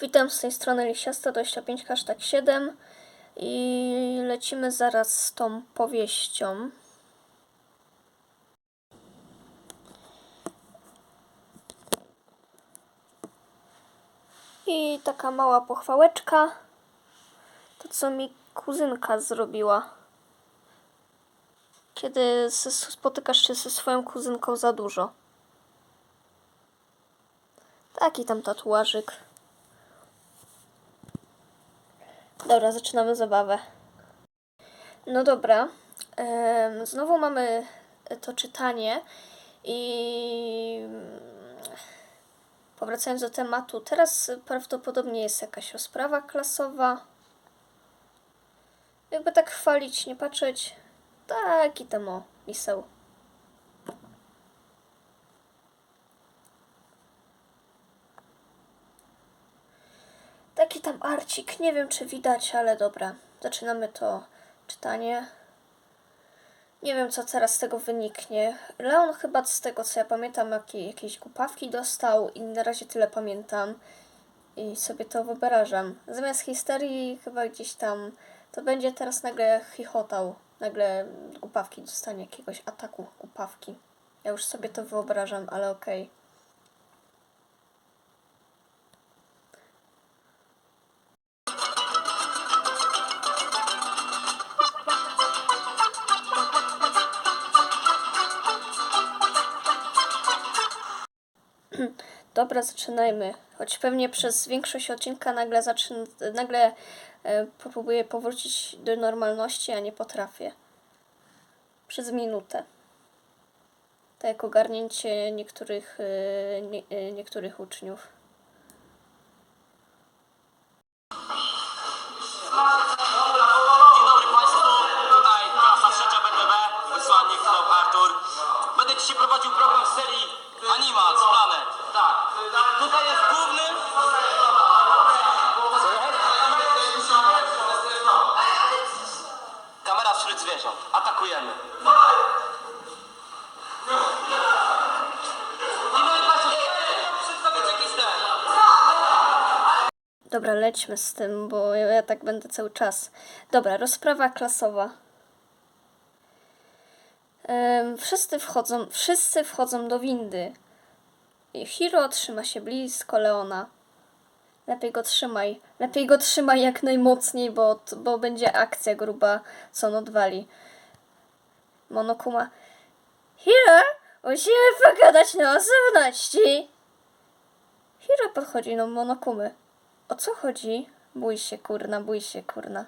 Witam z tej strony Lisiasta25, hashtag 7 i lecimy zaraz z tą powieścią. I taka mała pochwałeczka. To co mi kuzynka zrobiła. Kiedy spotykasz się ze swoją kuzynką za dużo. Taki tam tatuażyk. Dobra, zaczynamy zabawę. No dobra. znowu mamy to czytanie i powracając do tematu, teraz prawdopodobnie jest jakaś rozprawa klasowa. Jakby tak chwalić, nie patrzeć. Taki tam o, miseł. Taki tam arcik, nie wiem czy widać, ale dobra. Zaczynamy to czytanie. Nie wiem co teraz z tego wyniknie. Leon chyba z tego co ja pamiętam jakie, jakieś głupawki dostał i na razie tyle pamiętam. I sobie to wyobrażam. Zamiast histerii chyba gdzieś tam to będzie teraz nagle chichotał. Nagle głupawki dostanie jakiegoś ataku głupawki. Ja już sobie to wyobrażam, ale okej. Dobra, zaczynajmy. Choć pewnie przez większość odcinka nagle zaczyn... nagle e, próbuję powrócić do normalności, a nie potrafię. Przez minutę. Tak jak ogarnięcie niektórych, e, nie, e, niektórych uczniów. Wśród zwierząt. Atakujemy. Dobra, lećmy z tym, bo ja, tak będę cały czas. Dobra, rozprawa klasowa. Wszyscy wchodzą, wszyscy wchodzą do windy. Hiro trzyma się blisko Leona. Lepiej go trzymaj. Lepiej go trzymaj jak najmocniej, bo, bo będzie akcja gruba, co on odwali. Monokuma. Hiro, musimy pogadać na osobności. Hiro podchodzi do Monokumy. O co chodzi? Bój się, kurna, bój się, kurna.